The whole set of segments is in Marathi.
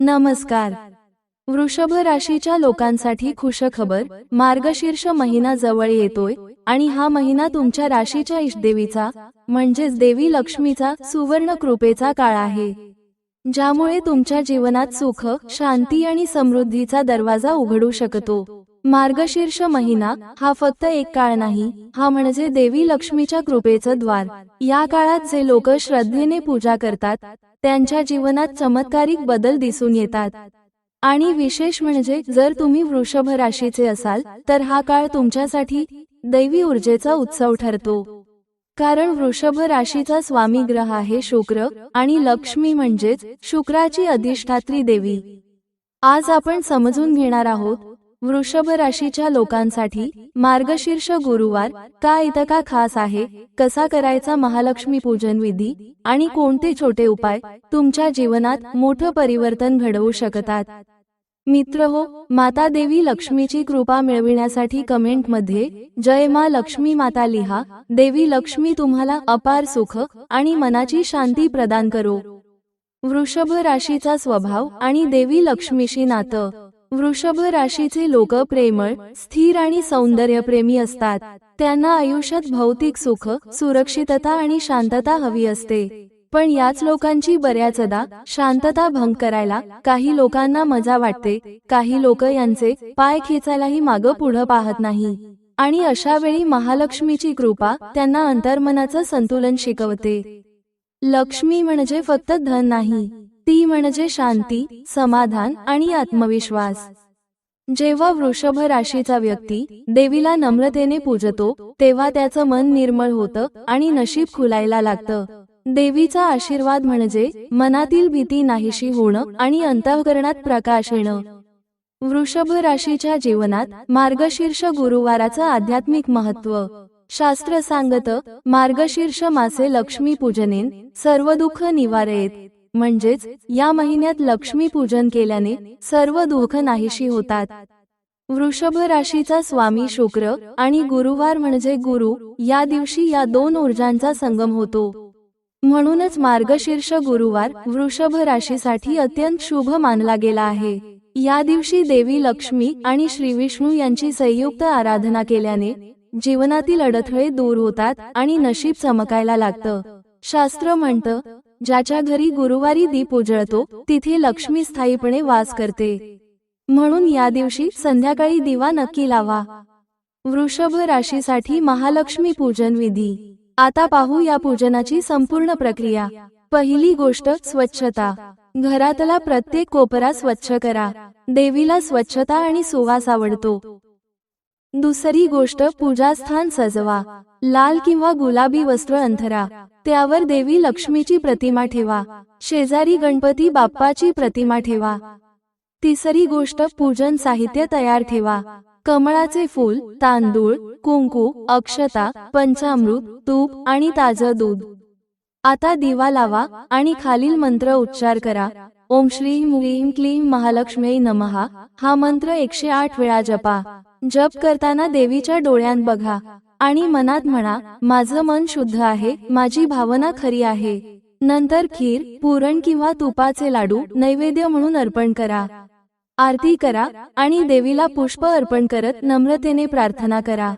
नमस्कार. वृषभ राशीच्या लोकांसाठी खुशखबर मार्गशीर्ष महिना जवळ येतोय आणि हा महिना तुमच्या राशीच्या इष्टदेवीचा म्हणजेच देवी लक्ष्मीचा सुवर्ण कृपेचा काळ आहे. ज्यामुळे तुमच्या जीवनात सुख शांती आणि समृद्धीचा दरवाजा उघडू शकतो. मार्गशीर्ष महिना हा फक्त एक काळ नाही हा म्हणजे देवी लक्ष्मीच्या कृपेचं द्वार. या काळात जे लोक श्रद्धेने पूजा करतात त्यांच्या जीवनात चमत्कारिक बदल दिसून येतात. आणि विशेष म्हणजे जर तुम्ही वृषभ राशीचे असाल तर हा काळ तुमच्यासाठी दैवी ऊर्जेचा उत्सव ठरतो. कारण वृषभ राशीचा स्वामी ग्रह आहे शुक्र आणि लक्ष्मी म्हणजेच शुक्राची अधिष्ठात्री देवी. आज आपण समजून घेणार आहोत वृषभ राशीच्या लोकांसाठी मार्गशीर्ष गुरुवार का इतका खास आहे कसा करायचा महालक्ष्मी पूजन विधी आणि कोणते छोटे उपाय तुमच्या जीवनात मोठं परिवर्तन घडवू शकतात? मित्र हो माता देवी लक्ष्मीची कृपा मिळविण्यासाठी कमेंटमध्ये जय मा लक्ष्मी माता लिहा देवी लक्ष्मी तुम्हाला अपार सुख आणि मनाची शांती प्रदान करो. वृषभ राशीचा स्वभाव आणि देवी लक्ष्मीशी नातं. वृषभ राशीचे लोक प्रेमळ स्थिर आणि सौंदर्यप्रेमी असतात. त्यांना आयुष्यात भौतिक सुख सुरक्षितता आणि शांतता हवी असते. पण याच लोकांची बऱ्याचदा शांतता भंग करायला काही लोकांना मजा वाटते. काही लोक यांचे पाय खेचायलाही मागं पुढं पाहत नाही. आणि अशा वेळी महालक्ष्मीची कृपा त्यांना अंतर्मनाचं संतुलन शिकवते. लक्ष्मी म्हणजे फक्त धन नाही. ती म्हणजे शांती समाधान आणि आत्मविश्वास. जेव्हा वृषभ राशीचा व्यक्ती देवीला नम्रतेने पूजतो तेव्हा त्याचं मन निर्मळ होतं आणि नशीब खुलायला लागतं. देवीचा आशीर्वाद म्हणजे मनातील भीती नाहीशी होणं आणि अंतःकरणात प्रकाश येणं. वृषभ राशीच्या जीवनात मार्गशीर्ष गुरुवाराचं आध्यात्मिक महत्त्व शास्त्र सांगत मार्गशीर्ष मासे लक्ष्मी पूजनेन सर्व दुःख निवारेत. म्हणजेच या महिन्यात लक्ष्मी पूजन केल्याने सर्व दुःख नाहीशी होतात. वृषभ राशीचा स्वामी शुक्र आणि गुरुवार म्हणजे गुरु या दिवशी या दोन ऊर्जांचा संगम होतो. म्हणूनच मार्गशीर्ष गुरुवार वृषभ राशीसाठी अत्यंत शुभ मानला गेला आहे. या दिवशी देवी लक्ष्मी आणि श्री विष्णू यांची संयुक्त आराधना केल्याने जीवनातील अडथळे दूर होतात आणि नशीब चमकायला लागतं. शास्त्र म्हणतं ज्याच्या घरी गुरुवारी दीप उजळतो तिथे लक्ष्मी स्थायीपणे वास करते. म्हणून या दिवशी संध्याकाळी दिवा नक्की लावा. वृषभ राशीसाठी महालक्ष्मी पूजन विधी. आता पाहू या पूजनाची संपूर्ण प्रक्रिया. पहिली गोष्ट स्वच्छता. घरातला प्रत्येक कोपरा स्वच्छ करा. देवीला स्वच्छता आणि सुवास आवडतो. दुसरी गोष्ट पूजास्थान सजवा. लाल किंवा गुलाबी वस्त्र अंथरा. त्यावर देवी लक्ष्मीची प्रतिमा ठेवा. शेजारी गणपती बाप्पाची प्रतिमा ठेवा. तिसरी गोष्ट पूजन साहित्य तयार ठेवा. कमळाचे फूल तांदूळ कुंकू अक्षता पंचामृत तूप आणि ताजं दूध. आता दिवा लावा आणि खालील मंत्र उच्चार करा. ओम श्रीं ह्रीं क्लीं महालक्ष्मी नमहा हा मंत्र एकशे आठ वेळा जपा. जप करताना देवीच्या डोळ्यात बघा आणि मनात म्हणा माझं मन शुद्ध आहे माझी भावना खरी आहे. नंतर खीर पुरण किंवा तुपाचे लाडू नैवेद्य म्हणून अर्पण करा. आरती करा आणि देवीला पुष्प अर्पण करत नम्रतेने प्रार्थना करा.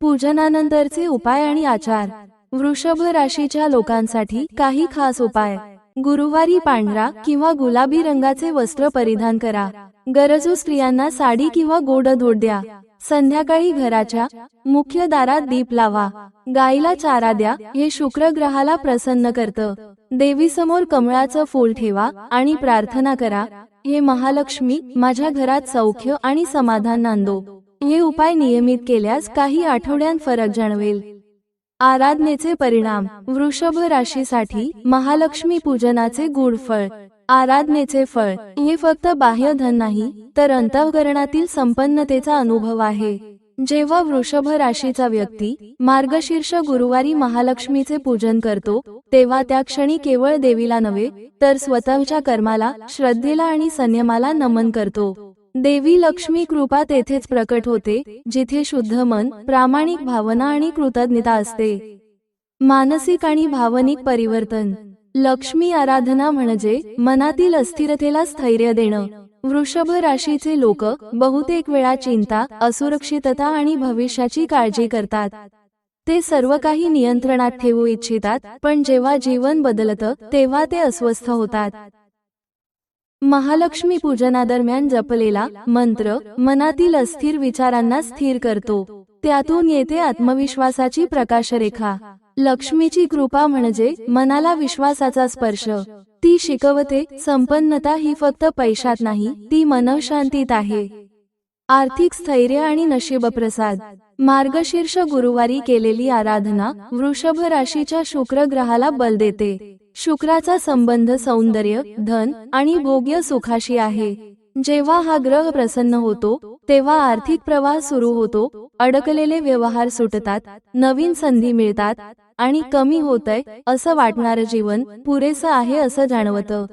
पूजनानंतरचे उपाय आणि आचार. वृषभ राशीच्या लोकांसाठी काही खास उपाय. गुरुवारी पांढरा किंवा गुलाबी रंगाचे वस्त्र परिधान करा. गरजू स्त्रियांना साडी किंवा गोड धोड द्या. संध्याकाळी घराच्या मुख्य दारात दीप लावा. गाईला चारा द्या. हे शुक्र ग्रहाला प्रसन्न करतं. देवीसमोर कमळाचं फूल ठेवा आणि प्रार्थना करा. हे महालक्ष्मी माझ्या घरात सौख्य आणि समाधान नांदो. हे उपाय नियमित केल्यास काही आठवड्यात फरक जाणवेल. आराधनेचे परिणाम. वृषभ राशीसाठी महालक्ष्मी पूजनाचे गुड फळ आराधनेचे फळ. हे फक्त बाह्य धन नाही तर अंतःकरणातील संपन्नतेचा अनुभव आहे. जेव्हा वृषभ राशीचा व्यक्ती मार्गशीर्ष गुरुवारी महालक्ष्मीचे पूजन करतो तेव्हा त्या क्षणी केवळ देवीला नव्हे तर स्वतःच्या कर्माला श्रद्धेला आणि संयमाला नमन करतो. देवी लक्ष्मी कृपा तेथेच प्रकट होते जिथे शुद्ध मन प्रामाणिक भावना आणि कृतज्ञता असते. मानसिक आणि भावनिक परिवर्तन. लक्ष्मी आराधना म्हणजे मनातील अस्थिरतेला स्थैर्य देणं. वृषभ राशीचे लोक बहुतेक वेळा चिंता असुरक्षितता आणि भविष्याची काळजी करतात. ते सर्व काही नियंत्रणात ठेवू इच्छितात पण जेव्हा जीवन बदलतं तेव्हा ते अस्वस्थ होतात. महालक्ष्मी पूजनादरम्यान जपलेला मंत्र मनातील अस्थिर विचारांना स्थिर करतो. त्यातून येते आत्मविश्वासाची प्रकाशरेखा. लक्ष्मीची कृपा म्हणजे मनाला विश्वासाचा स्पर्श. ती शिकवते संपन्नता ही फक्त पैशात नाही ती मनशांतीत आहे. आर्थिक स्थैर्य आणि नशीबप्रसाद. मार्गशीर्ष गुरुवारी केलेली आराधना वृषभ राशीच्या शुक्र ग्रहाला बल देते. शुक्राचा संबंध सौंदर्य धन आणि भोग्य सुखाशी आहे. जेव्हा हा ग्रह प्रसन्न होतो तेव्हा आर्थिक प्रवाह सुरू होतो अडकलेले व्यवहार सुटतात नवीन संधी मिळतात आणि कमी होतय असं वाटणारं जीवन पुरेसं आहे असं जाणवतं.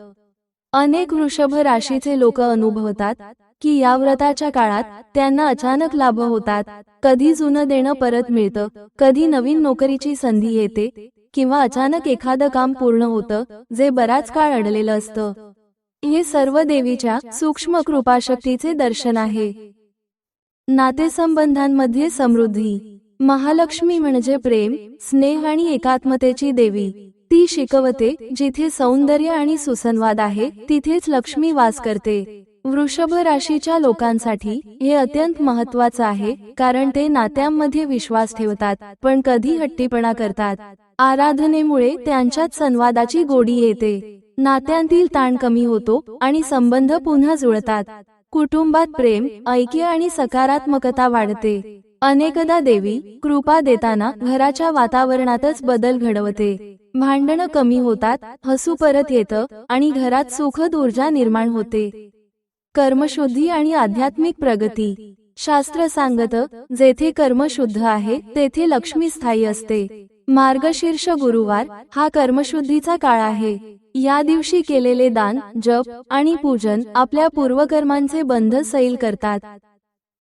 अनेक वृषभ राशीचे लोक अनुभवतात की या व्रताच्या काळात त्यांना अचानक लाभ होतात. कधी जुनं देणं परत मिळतं कधी नवीन नोकरीची संधी येते किंवा अचानक एखादं काम पूर्ण होतं जे बराच काळ अडलेलं असतं. हे सर्व देवीच्या सूक्ष्म कृपाशक्तीचे दर्शन आहे. नातेसंबंधांमध्ये समृद्धी महालक्ष्मी म्हणजे प्रेम स्नेह आणि एकात्मतेची देवी. ती शिकवते जिथे सौंदर्य आणि सुसंवाद आहे तिथेच लक्ष्मी वास करते. वृषभ राशीच्या लोकांसाठी हे अत्यंत महत्वाचं आहे कारण ते नात्यांमध्ये विश्वास ठेवतात पण कधी हट्टीपणा करतात. आराधनेमुळे त्यांच्यात संवादाची गोडी येते. नात्यांतील ताण कमी होतो आणि संबंध पुन्हा जुळतात. कुटुंबात प्रेम ऐक्य आणि सकारात्मकता वाढते. अनेकदा देवी कृपा देताना घराच्या वातावरणातच बदल घडवते. भांडणं कमी होतात हसू परत येतं आणि घरात सुखद ऊर्जा निर्माण होते. कर्मशुद्धी आणि आध्यात्मिक प्रगती. शास्त्र सांगत जेथे कर्मशुद्ध आहे तेथे लक्ष्मी स्थायी असते. मार्गशीर्ष गुरुवार हा कर्मशुद्धीचा काळ आहे. या दिवशी केलेले दान जप आणि पूजन आपल्या पूर्वकर्मांचे बंध सैल करतात.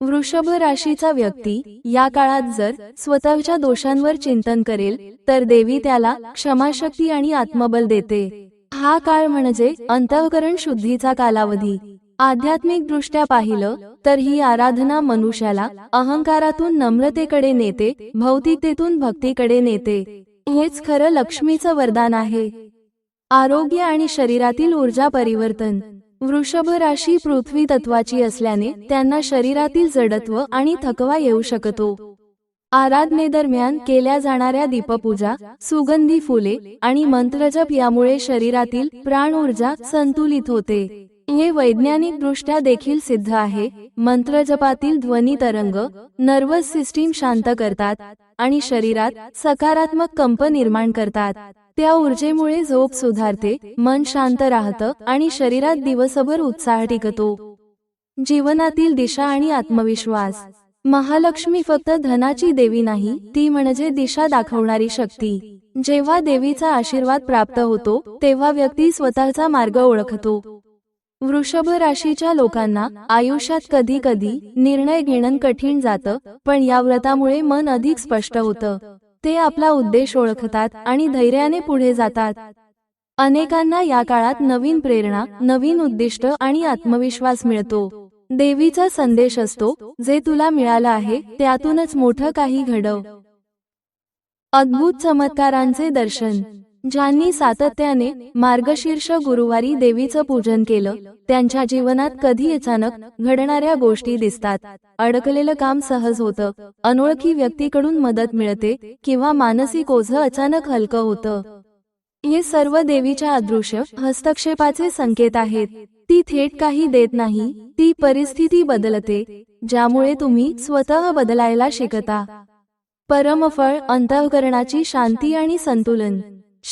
वृषभ राशीचा व्यक्ती या काळात जर स्वतःच्या दोषांवर चिंतन करेल तर देवी त्याला क्षमाशक्ती आणि आत्मबल देते. हा काळ म्हणजे अंतःकरण शुद्धीचा कालावधी. आध्यात्मिकदृष्ट्या पाहिलं तर ही आराधना मनुष्याला अहंकारातून नम्रतेकडे नेते भौतिकतेतून भक्तीकडे नेते. हेच खरं लक्ष्मीचं वरदान आहे. आरोग्य आणि शरीरातील ऊर्जा परिवर्तन. वृषभ राशी पृथ्वी तत्वाची असल्याने त्यांना शरीरातील जडत्व आणि थकवा येऊ शकतो. आराधनेदरम्यान केल्या जाणाऱ्या दीपपूजा सुगंधी फुले आणि मंत्रजप यामुळे शरीरातील प्राण ऊर्जा संतुलित होते. हे वैज्ञानिकदृष्ट्या देखील सिद्ध आहे. मंत्रजपातील ध्वनी तरंग नर्वस सिस्टीम शांत करतात आणि शरीरात सकारात्मक कंप निर्माण करतात. त्या ऊर्जेमुळे झोप सुधारते मन शांत राहतं आणि शरीरात दिवसभर उत्साह टिकतो. जीवनातील दिशा आणि आत्मविश्वास. महालक्ष्मी फक्त धनाची देवी नाही ती म्हणजे दिशा दाखवणारी शक्ती. जेव्हा देवीचा आशीर्वाद प्राप्त होतो तेव्हा व्यक्ती स्वतःचा मार्ग ओळखतो. वृषभ राशीच्या लोकांना आयुष्यात कधी कधी निर्णय घेणं कठीण जातं पण या व्रतामुळे मन अधिक स्पष्ट होतं. ते आपला उद्देश ओळखतात आणि धैर्याने पुढे जातात. अनेकांना या काळात नवीन प्रेरणा नवीन उद्दिष्ट आणि आत्मविश्वास मिळतो. देवीचा संदेश असतो जे तुला मिळालं आहे त्यातूनच मोठं काही घडव. अद्भुत चमत्कारांचे दर्शन. ज्यांनी सातत्याने मार्गशीर्ष गुरुवारी देवीचं पूजन केलं त्यांच्या जीवनात कधी अचानक घडणाऱ्या गोष्टी दिसतात. अडकलेलं काम सहज होतं. अनोळखी व्यक्तीकडून मदत मिळते किंवा मानसिक ओझं अचानक हलकं होतं. हे सर्व देवीच्या अदृश्य हस्तक्षेपाचे संकेत आहेत. ती थेट काही देत नाही. ती परिस्थिती बदलते ज्यामुळे तुम्ही स्वतः बदलायला शिकता. परमफळ अंतःकरणाची शांती आणि संतुलन.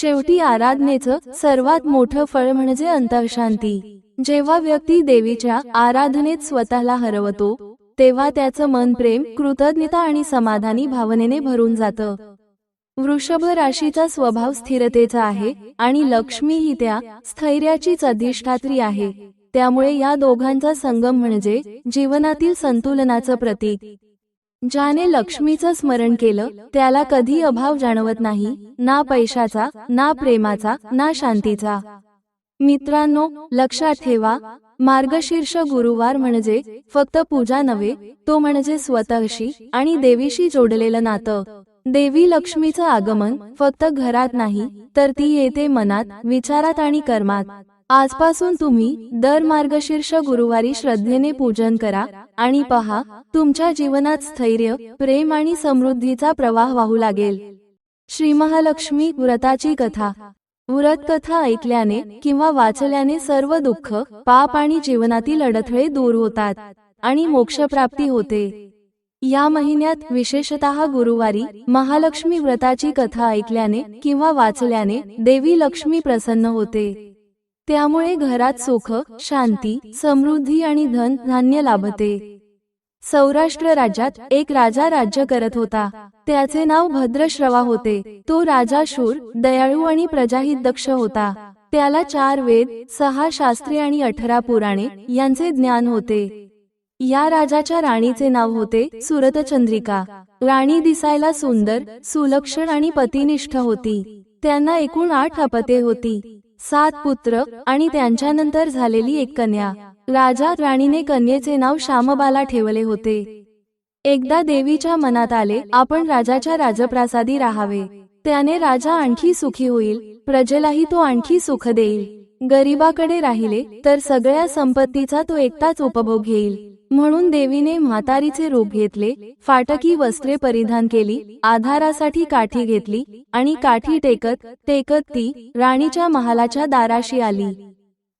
शेवटी आराधनेचं सर्वात मोठं फळ म्हणजे अंतःशांती. जेव्हा व्यक्ती देवीच्या आराधनेत स्वतःला हरवतो तेव्हा त्याचं मन प्रेम कृतज्ञता आणि समाधानी भावनेने भरून जातं. वृषभ राशीचा स्वभाव स्थिरतेचा आहे आणि लक्ष्मी ही त्या स्थैर्याचीच अधिष्ठात्री आहे. त्यामुळे या दोघांचा संगम म्हणजे जीवनातील संतुलनाचं प्रतीक. ज्याने लक्ष्मीचं स्मरण केलं त्याला कधी अभाव जाणवत नाही ना पैशाचा ना प्रेमाचा ना शांतीचा. मित्रांनो लक्षात ठेवा मार्गशीर्ष गुरुवार म्हणजे फक्त पूजा नव्हे तो म्हणजे स्वतःशी आणि देवीशी जोडलेलं नातं. देवी लक्ष्मीचं आगमन फक्त घरात नाही तर ती येते मनात विचारात आणि कर्मात. आजपासून तुम्ही दर मार्गशीर्ष गुरुवारी श्रद्धेने पूजन करा आणि पहा तुमच्या जीवनात स्थैर्य प्रेम आणि समृद्धीचा प्रवाह वाहू लागेल. श्री महालक्ष्मी व्रताची कथा. व्रत कथा ऐकल्याने किंवा वाचल्याने सर्व दुःख पाप आणि जीवनातील अडथळे दूर होतात आणि मोक्षप्राप्ती होते. या महिन्यात विशेषतः गुरुवारी महालक्ष्मी व्रताची कथा ऐकल्याने किंवा वाचल्याने देवी लक्ष्मी प्रसन्न होते. त्यामुळे घरात सुख शांती समृद्धी आणि धन धान्य लाभते. सौराष्ट्र राज्यात एक राजा राज्य करत होता. त्याचे नाव भद्रश्रवा होते. तो राजा शूर दयाळू आणि प्रजाहित दक्ष होता. त्याला चार वेद सहा शास्त्रे आणि अठरा पुराणे यांचे ज्ञान होते. या राजाच्या राणीचे नाव होते सुरतचंद्रिका. राणी दिसायला सुंदर सुलक्षण आणि पतिनिष्ठ होती. त्यांना एकूण आठ अपते होती. सात पुत्र आणि त्यांच्यानंतर झालेली एक कन्या. राजा राणीने कन्येचे नाव श्यामबाला ठेवले होते. एकदा देवीच्या मनात आले आपण राजाच्या राजप्रासादी राहावे. त्याने राजा आणखी सुखी होईल प्रजेलाही तो आणखी सुख देईल. गरीबाकडे राहिले तर सगळ्या संपत्तीचा तो एकटाच उपभोग घेईल. म्हणून देवीने म्हातारीचे रूप घेतले फाटकी वस्त्रे परिधान केली आधारासाठी काठी घेतली आणि काठी टेकत टेकत ती राणीच्या महालाच्या दाराशी आली.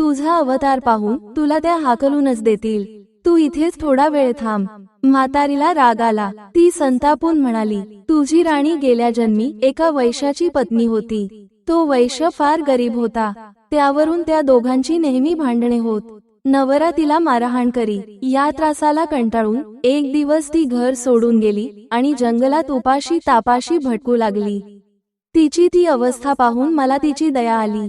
तुझा अवतार पाहून तुला त्या हाकलूनच देतील. तू इथेच थोडा वेळ थांब. म्हातारीला राग आला. ती संतापून म्हणाली तुझी राणी गेल्या जन्मी एका वैशाची पत्नी होती. तो वैश्य फार गरीब होता. त्यावरून त्या दोघांची नेहमी भांडणे होत. नवरा तिला मारहाण करी. या त्रासाला कंटाळून एक दिवस ती घर सोडून गेली आणि जंगलात उपाशी तापाशी भटकू लागली. तिची ती अवस्था पाहून मला तिची दया आली.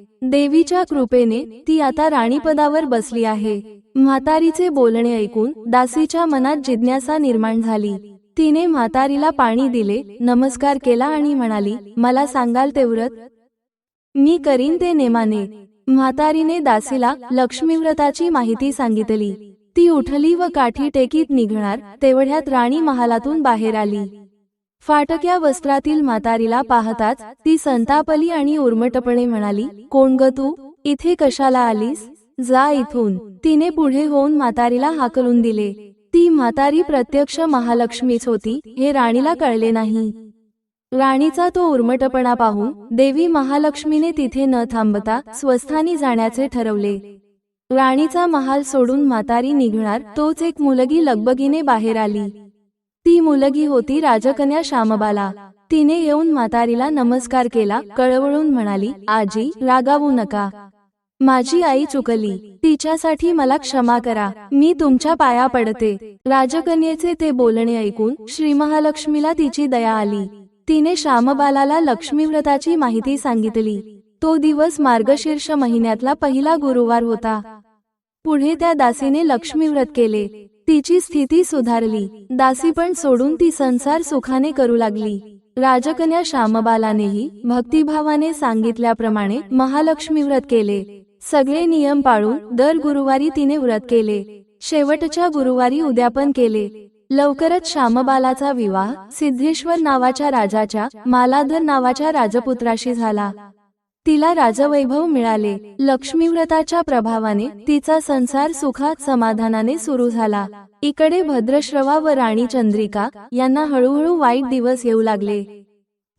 देवीच्या कृपेने ती आता राणीपदावर बसली आहे. म्हातारीचे बोलणे ऐकून दासीच्या मनात जिज्ञासा निर्माण झाली. तिने म्हातारीला पाणी दिले नमस्कार केला आणि म्हणाली मला सांगाल ते व्रत मी करीन ते नेमाने. म्हातारीने दासीला लक्ष्मी व्रताची माहिती सांगितली. ती उठली व काठी टेकीत निघणार तेवढ्यात राणी महालातून बाहेर आली. फाटक्या वस्त्रातील म्हातारीला पाहताच ती संतापली आणि उर्मटपणे म्हणाली कोण ग तू? इथे कशाला आलीस? जा इथून. तिने पुढे होऊन म्हातारीला हाकलून दिले. ती म्हातारी प्रत्यक्ष महालक्ष्मीच होती हे राणीला कळले नाही. राणीचा तो उर्मटपणा पाहून देवी महालक्ष्मीने तिथे न थांबता स्वस्थानी जाण्याचे ठरवले. राणीचा महाल सोडून म्हातारी निघणार तोच एक मुलगी लगबगीने बाहेर आली. ती मुलगी होती राजकन्या श्यामबाला. तिने येऊन म्हातारीला नमस्कार केला कळवळून म्हणाली आजी रागावू नका. माझी आई चुकली. तिच्यासाठी मला क्षमा करा. मी तुमच्या पाया पडते. राजकन्येचे ते बोलणे ऐकून श्री महालक्ष्मीला तिची दया आली. तिने श्यामबालाला लक्ष्मी व्रताची माहिती सांगितली. तो दिवस मार्गशीर्ष महिन्यातला पहिला गुरुवार होता. पुढे त्या दासीने लक्ष्मी व्रत केले. तिची स्थिती सुधारली. दासी पण सोडून ती संसार सुखाने करू लागली. राजकन्या श्यामबालानेही भक्तिभावाने सांगितल्याप्रमाणे महालक्ष्मी व्रत केले. सगळे नियम पाळून दर गुरुवारी तिने व्रत केले. शेवटच्या गुरुवारी उद्यापन केले. लवकरच श्यामबालाचा विवाह सिद्धेश्वर नावाच्या राजाच्या मालाधर नावाच्या राजपुत्राशी झाला. तिला राजवैभव मिळाले. लक्ष्मीव्रताच्या प्रभावाने तिचा संसार सुखात समाधानाने सुरू झाला. इकडे भद्रश्रवा व राणी चंद्रिका यांना हळूहळू वाईट दिवस येऊ लागले.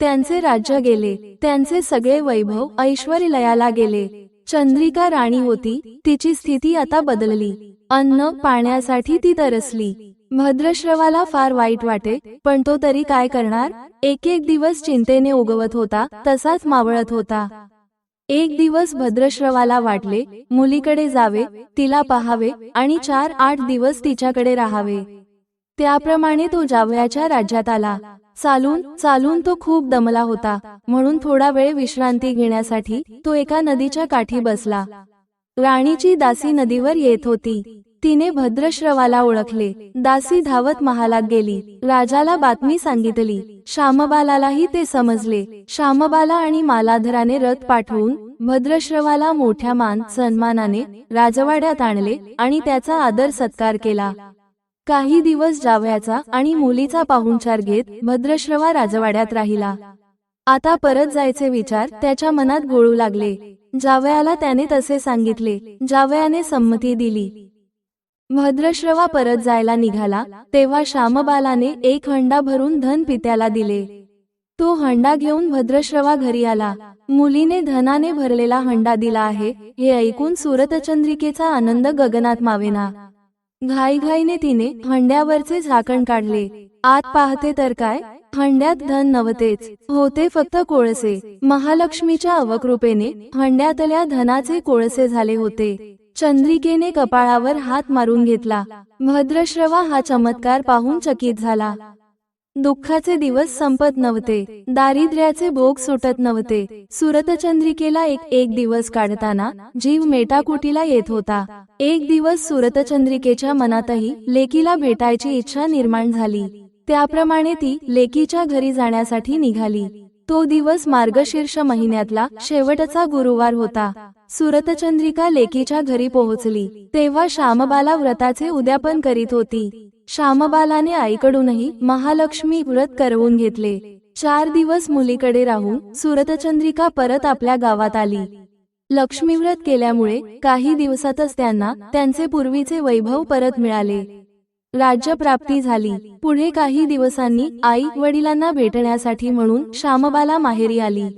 त्यांचे राज्य गेले. त्यांचे सगळे वैभव ऐश्वर लयाला गेले. चंद्रिका राणी होती. तिची स्थिती आता बदलली. अन्न पाण्यासाठी ती तरसली. भद्रश्रवाला फार वाईट वाटे पण तो तरी काय करणार? एक एक दिवस चिंतेने उगवत होता तसाच मावळत होता. एक दिवस भद्रश्रवाला वाटले मुलीकडे जावे तिला पहावे आणि चार आठ दिवस तिच्याकडे राहावे. त्याप्रमाणे तो जावयाच्या राज्यात आला. चालून चालून तो खूप दमला होता. म्हणून थोडा वेळ विश्रांती घेण्यासाठी तो एका नदीच्या काठी बसला. राणीची दासी नदीवर येत होती. तिने भद्रश्रवाला ओळखले. दासी धावत महालात गेली. राजाला बातमी सांगितली. श्यामबालालाही ते समजले. श्यामबाला आणि मालाधराने रथ पाठवून भद्रश्रवाला मोठ्या मान सन्मानाने राजवाड्यात आणले आणि त्याचा आदर सत्कार केला. काही दिवस जावयाचा आणि मुलीचा पाहुणचार घेत भद्रश्रवा राजवाड्यात राहिला. आता परत जायचे विचार त्याच्या मनात गोळू लागले. जावयाला त्याने तसे सांगितले. जावयाने संमती दिली. भद्रश्रवा परत जायला निघाला तेव्हा श्यामबालाने एक हंडा भरून धन पित्याला दिले. तो हंडा घेऊन भद्रश्रवा घरी आला. मुलीने धनाने भरलेला हंडा दिला आहे हे ऐकून सुरतचंद्रिकेचा आनंद गगनात मावेना. घाईघाईने तिने हंड्यावरचे झाकण काढले. आत पाहते तर काय? हंड्यात धन नव्हतेच. होते फक्त कोळसे. महालक्ष्मीच्या अवकृपेने हंड्यातल्या धनाचे कोळसे झाले होते. चंद्रिकेने कपाळावर हात मारून घेतला. भद्रश्रवा हा चमत्कार पाहून चकित झाला. दुःखाचे दिवस संपत नव्हते. दारिद्र्याचे भोग सुटत नव्हते. सुरतचंद्रिकेला एक एक दिवस काढताना जीव मेटाकुटीला येत होता. एक दिवस सुरतचंद्रिकेच्या मनातही लेकीला भेटायची इच्छा निर्माण झाली. त्याप्रमाणे ती लेकीच्या घरी जाण्यासाठी निघाली. तो दिवस मार्गशीर्ष महिन्यातला शेवटचा गुरुवार होता. सुरतचंद्रिका लेकीच्या घरी पोहोचली. तेव्हा श्यामबाला व्रताचे उद्यापन करीत होती. श्यामबालाने आईकडूनही महालक्ष्मी व्रत करवून घेतले. चार दिवस मुलीकडे राहून सुरतचंद्रिका परत आपल्या गावात आली. लक्ष्मीव्रत केल्यामुळे काही दिवसातच त्यांना त्यांचे पूर्वीचे वैभव परत मिळाले. राज्यप्राप्ती झाली. पुढे काही दिवसांनी आई वडिलांना भेटण्यासाठी म्हणून श्यामबाला माहेरी आली.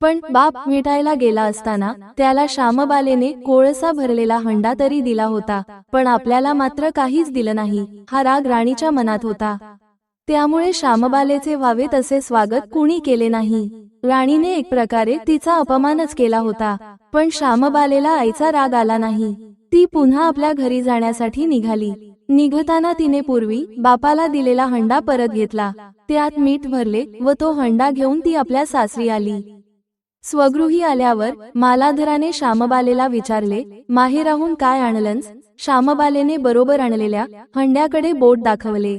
पण बाप भेटायला गेला असताना त्याला श्यामबालेने कोळसा भरलेला हंडा तरी दिला होता पण आपल्याला मात्र काहीच दिलं नाही हा राग राणीच्या मनात होता. त्यामुळे श्यामबालेचे व्हावे तसे स्वागत कुणी केले नाही. राणीने एक प्रकारे तिचा अपमानच केला होता पण श्यामबालेला आईचा राग आला नाही. ती पुन्हा आपल्या घरी जाण्यासाठी निघाली. निघताना तिने पूर्वी बापाला दिलेला हंडा परत घेतला. त्यात मीठ भरले व तो हंडा घेऊन ती आपल्या सासरी आली. स्वगृही आल्यावर मालाधराने श्यामबालेला विचारले माहेराहून काय आणलंस? श्यामबालेने बरोबर आणलेल्या हंड्याकडे बोट दाखवले.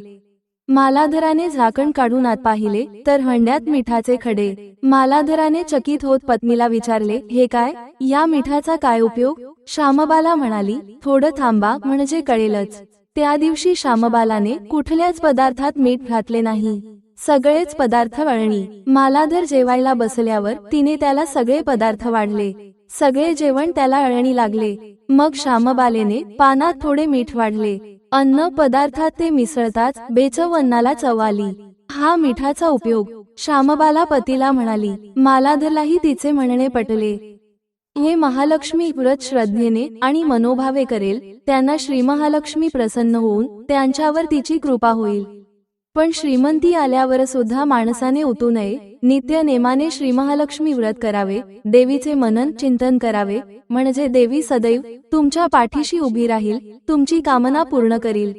मालाधराने झाकण काढून आत पाहिले तर हंड्यात मिठाचे खडे. मालाधराने चकित होत पत्नीला विचारले हे काय? या मिठाचा काय उपयोग? श्यामबाला म्हणाली थोडं थांबा म्हणजे कळेलच. त्या दिवशी श्यामबालाने कुठल्याच पदार्थात मीठ घातले नाही. सगळेच पदार्थ वळणी. मालाधर जेवायला बसल्यावर तिने त्याला सगळे पदार्थ वाढले. सगळे जेवण त्याला अळणी लागले. मग श्यामबालेने पानात थोडे मीठ वाढले. अन्न पदार्थात ते मिसळताच बेचव अन्नाला चव आली. हा मिठाचा उपयोग. श्यामबाला पतीला म्हणाली मालाधरलाही तिचे म्हणणे पटले. हे महालक्ष्मी व्रत श्रद्धेने आणि मनोभावे करेल. त्यांना श्री महालक्ष्मी प्रसन्न होऊन त्यांच्यावर तिची कृपा होईल. पण श्रीमंती आल्यावर सुद्धा माणसाने उतू नये. नित्य नेमाने श्री महालक्ष्मी व्रत करावे. देवीचे मनन चिंतन करावे. म्हणजे देवी सदैव तुमच्या पाठीशी उभी राहील. तुमची कामना पूर्ण करील.